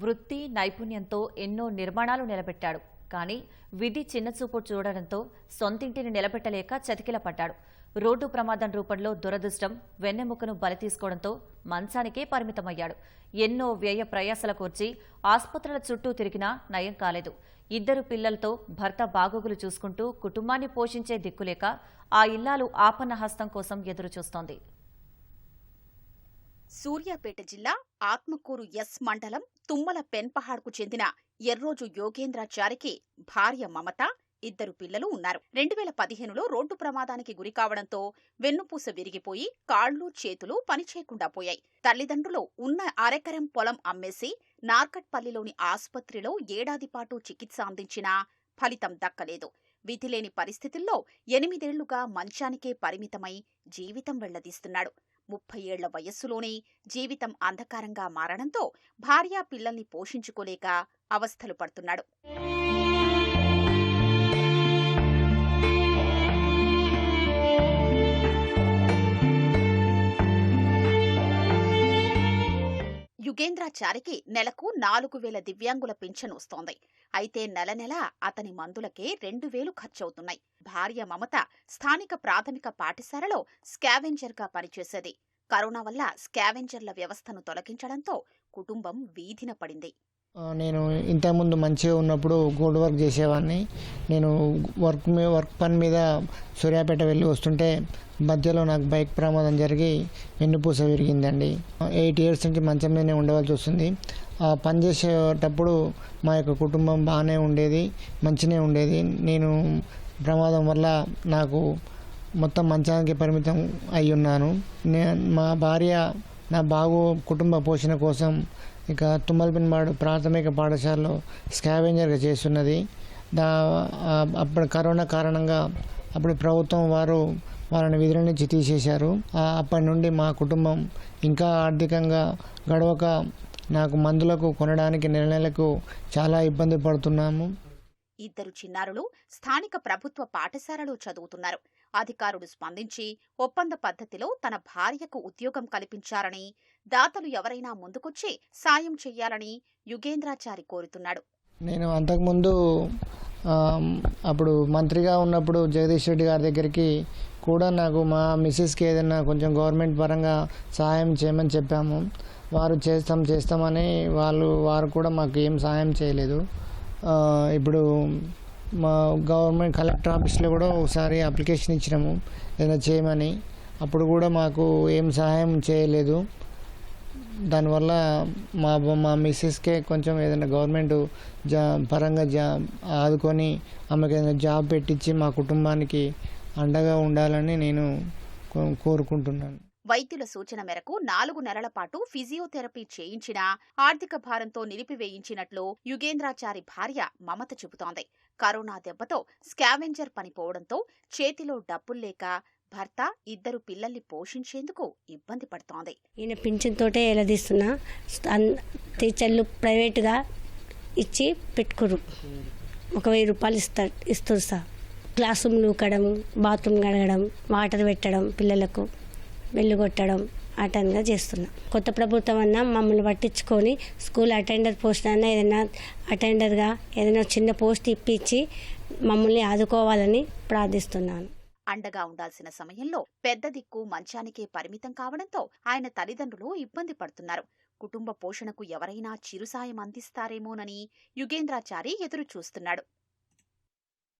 వృత్తి నైపుణ్యంతో ఎన్నో నిర్మాణాలు నిలబెట్టాడు. కానీ విధి చిన్నచూపు చూడడంతో సొంతింటిని నిలబెట్టలేక చతికిల పడ్డాడు. రోడ్డు ప్రమాదం రూపంలో దురదృష్టం వెన్నెముకను బలి తీసుకోవడంతో మంచానికే పరిమితమయ్యాడు. ఎన్నో వ్యయ ప్రయాసల కూర్చి ఆసుపత్రుల చుట్టూ తిరిగినా నయం కాలేదు. ఇద్దరు పిల్లలతో భర్త బాగోగులు చూసుకుంటూ కుటుంబాన్ని పోషించే దిక్కులేక ఆ ఇల్లాలు ఆపన్న హస్తం కోసం ఎదురుచూస్తోంది. సూర్యాపేట జిల్లా ఆత్మకూరు ఎస్ మండలం తుమ్మల పెన్పహాడ్కు చెందిన ఎర్రోజు యోగేంద్రాచారికి భార్య మమత ఇద్దరు పిల్లలు ఉన్నారు. రెండు వేల పదిహేనులో రోడ్డు ప్రమాదానికి గురి కావడంతో వెన్నుపూస విరిగిపోయి కాళ్ళు చేతులు పనిచేయకుండా పోయాయి. తల్లిదండ్రులు ఉన్న అరెకరం పొలం అమ్మేసి నార్కట్పల్లిలోని ఆసుపత్రిలో ఏడాది పాటు చికిత్స అందించినా ఫలితం దక్కలేదు. విధిలేని పరిస్థితుల్లో ఎనిమిదేళ్ళుగా మంచానికే పరిమితమై జీవితం వెళ్ళదీస్తున్నాడు. ముప్పై ఏళ్ళ వయస్సులోనే జీవితం అంధకారంగా మారడంతో భార్యా పిల్లల్ని పోషించుకోలేక అవస్థలు పడుతున్నాడు. యుగేంద్రాచారికి నెలకు నాలుగు వేల దివ్యాంగుల పింఛను వస్తోంది. అయితే నెల నెల అతని మందులకే రెండు వేలు ఖర్చవుతున్నాయి. భార్య మమత స్థానిక ప్రాథమిక పాఠశాలలో స్కావెంజర్గా పనిచేసేది. కరోనా వల్ల స్కావెంజర్ల వ్యవస్థను తొలగించడంతో కుటుంబం వీధిన పడింది. నేను ఇంతకుముందు మంచిగా ఉన్నప్పుడు గోల్డ్ వర్క్ చేసేవాడిని. నేను వర్క్ మీ వర్క్ పని మీద సూర్యాపేట వెళ్ళి వస్తుంటే మధ్యలో నాకు బైక్ ప్రమాదం జరిగి వెన్నుపూస విరిగిందండి. ఎయిట్ ఇయర్స్ నుంచి మంచం మీదనే ఉండవలసి వస్తుంది. పనిచేసేటప్పుడు మా యొక్క కుటుంబం బాగానే ఉండేది మంచిగానే ఉండేది. నేను ప్రమాదం వల్ల నాకు మొత్తం మంచానికి పరిమితం అయి ఉన్నాను. నేను మా భార్య నా బాగు కుటుంబ పోషణ కోసం ఇక తుమ్మలపిన్బాడు ప్రాథమిక పాఠశాలలో స్కావెంజర్గా చేస్తున్నది. దా అప్పుడు కరోనా కారణంగా అప్పుడు ప్రభుత్వం వారు వాళ్ళని విధుల నుంచి తీసేశారు. అప్పటి నుండి మా కుటుంబం ఇంకా ఆర్థికంగా గడవక నాకు మందులకు కొనడానికి నెల నెలకు చాలా ఇబ్బంది పడుతున్నాము. ఇద్దరు చిన్నారులు స్థానిక ప్రభుత్వ పాఠశాలలో చదువుతున్నారు. అధికారులు స్పందించి ఒప్పంద పద్ధతిలో తన భార్యకు ఉద్యోగం కల్పించారని దాతలు ఎవరైనా ముందుకొచ్చి సాయం చెయ్యాలని యుగేంద్రాచారి కోరుతున్నాడు. నేను అంతకుముందు అప్పుడు మంత్రిగా ఉన్నప్పుడు జగదీష్ రెడ్డి గారి దగ్గరికి కూడా నాకు మా మిస్సెస్కి ఏదైనా కొంచెం గవర్నమెంట్ పరంగా సహాయం చేయమని చెప్పాము. వారు చేస్తాం చేస్తామని వాళ్ళు వారు కూడా మాకు ఏం సహాయం చేయలేదు. ఇప్పుడు మా గవర్నమెంట్ కలెక్టర్ ఆఫీస్లో కూడా ఒకసారి అప్లికేషన్ ఇచ్చినాము ఏదైనా చేయమని. అప్పుడు కూడా మాకు ఏం సహాయం చేయలేదు. దానివల్ల మా మా మిస్సెస్కే కొంచెం ఏదైనా గవర్నమెంట్ జా పరంగా జా ఆదుకొని ఆమెకు ఏదైనా జాబ్ పెట్టించి మా కుటుంబానికి అండగా ఉండాలని నేను కో- కోరుకుంటున్నాను. వైద్యుల సూచన మేరకు నాలుగు నెలల పాటు ఫిజియోథెరపీ చేయించినా ఆర్థిక భారంతో నిలిపివేయించినట్లు యుగేంద్రాచారి భార్య మమత చెబుతోంది. కరోనా దెబ్బతో స్కావెంజర్ పనిపోవడంతో చేతిలో డబ్బుల్లేక భర్త ఇద్దరు పిల్లల్ని పోషించేందుకు ఇబ్బంది పడుతోంది. ఈయన పింఛన్ తోటే ఎలదీస్తున్నా టీచర్లు ప్రైవేటుగా ఇచ్చి పెట్టుకురు ఒక వెయ్యి రూపాయలు ఇస్తా ఇస్తారు సార్. క్లాస్ రూమ్ నూకడం బాత్రూమ్ కడగడం వాటర్ పెట్టడం పిల్లలకు. వెళ్ళగొట్టడం అటెండ్గా చేస్తున్నా. కొత్త ప్రభుత్వం అన్నా మమ్మల్ని పట్టించుకొని స్కూల్ అటెండర్ పోస్ట్ అన్న ఏదైనా అటెండర్గా ఏదైనా చిన్న పోస్ట్ ఇప్పించి మమ్మల్ని ఆదుకోవాలని ప్రార్థిస్తున్నాను. అండగా ఉండాల్సిన సమయంలో పెద్ద దిక్కు మంచానికే పరిమితం కావడంతో ఆయన తల్లిదండ్రులు ఇబ్బంది పడుతున్నారు. కుటుంబ పోషణకు ఎవరైనా చిరుసాయం అందిస్తారేమోనని యుగేంద్రాచారి ఎదురు చూస్తున్నాడు